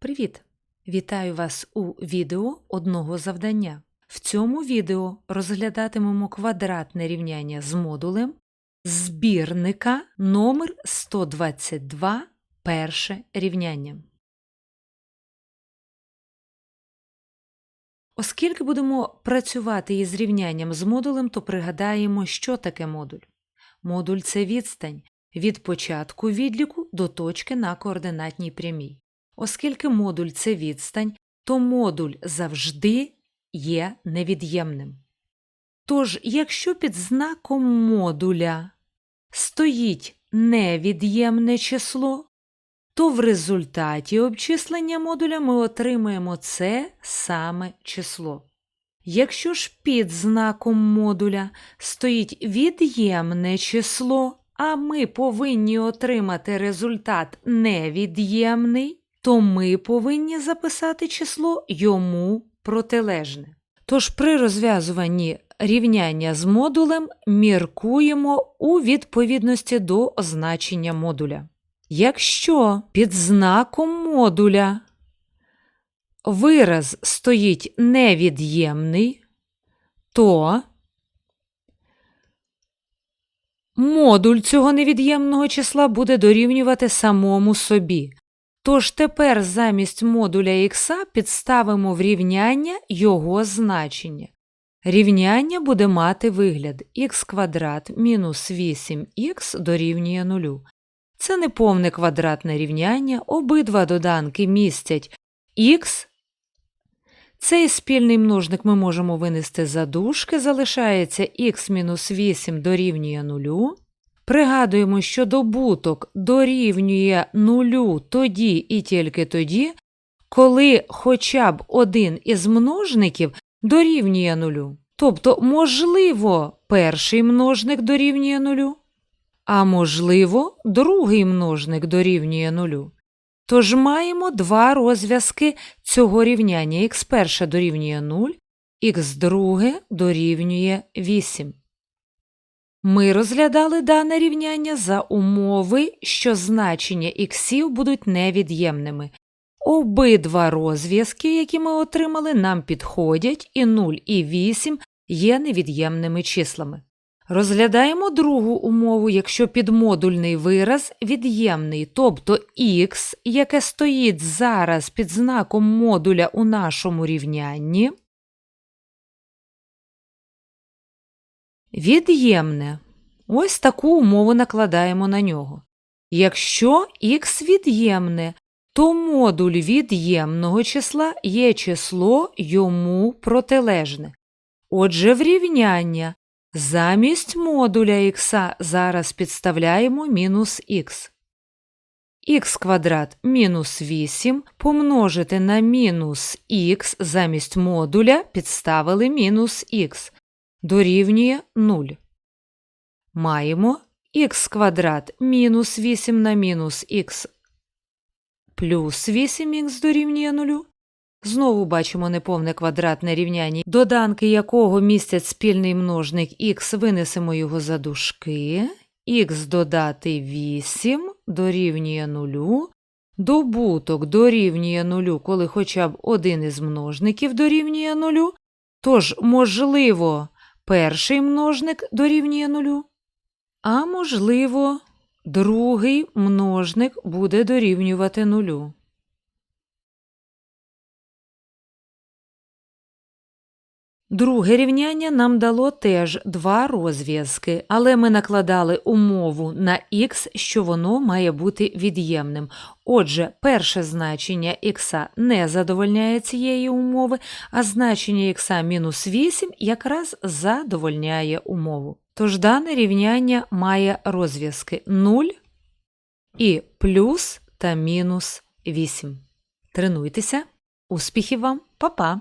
Привіт! Вітаю вас у відео одного завдання. В цьому відео розглядатимемо квадратне рівняння з модулем збірника номер 122 перше рівняння. Оскільки будемо працювати із рівнянням з модулем, то пригадаємо, що таке модуль. Модуль це відстань від початку відліку до точки на координатній прямій. Оскільки модуль це відстань, то модуль завжди є невід'ємним. Тож, якщо під знаком модуля стоїть невід'ємне число, то в результаті обчислення модуля ми отримаємо це саме число. Якщо ж під знаком модуля стоїть від'ємне число, а ми повинні отримати результат невід'ємний, то ми повинні записати число йому протилежне. Тож при розв'язуванні рівняння з модулем міркуємо у відповідності до означення модуля. Якщо під знаком модуля вираз стоїть невід'ємний, то модуль цього невід'ємного числа буде дорівнювати самому собі. Тож тепер замість модуля х підставимо в рівняння його значення. Рівняння буде мати вигляд х квадрат мінус 8х дорівнює 0. Це неповне квадратне рівняння, обидва доданки містять х. Цей спільний множник ми можемо винести за дужки, залишається х мінус 8 дорівнює 0. Пригадуємо, що добуток дорівнює нулю тоді і тільки тоді, коли хоча б один із множників дорівнює нулю. Тобто, можливо, перший множник дорівнює нулю, а можливо, другий множник дорівнює нулю. Тож маємо два розв'язки цього рівняння х1 дорівнює 0, х2 дорівнює 8. Ми розглядали дане рівняння за умови, що значення іксів будуть невід'ємними. Обидва розв'язки, які ми отримали, нам підходять, і 0 і 8 є невід'ємними числами. Розглядаємо другу умову, якщо підмодульний вираз від'ємний, тобто х, яке стоїть зараз під знаком модуля у нашому рівнянні, Від'ємне. Ось таку умову накладаємо на нього. Якщо х від'ємне, то модуль від'ємного числа є число йому протилежне. Отже, в рівняння замість модуля х зараз підставляємо мінус х. х квадрат мінус 8 помножити на мінус х замість модуля підставили мінус х дорівнює 0. Маємо х квадрат мінус 8 на мінус х плюс 8х дорівнює 0. Знову бачимо неповне квадратне рівняння, доданки якого містять спільний множник х, винесемо його за дужки. х додати 8 дорівнює 0. Добуток дорівнює 0, коли хоча б один із множників дорівнює 0. Тож, можливо, перший множник дорівнює нулю, а можливо, другий множник буде дорівнювати нулю. Друге рівняння нам дало теж два розв'язки, але ми накладали умову на х, що воно має бути від'ємним. Отже, перше значення х не задовольняє цієї умови, а значення х мінус 8 якраз задовольняє умову. Тож дане рівняння має розв'язки 0 і плюс та мінус 8. Тренуйтеся. Успіхів вам, Па-па!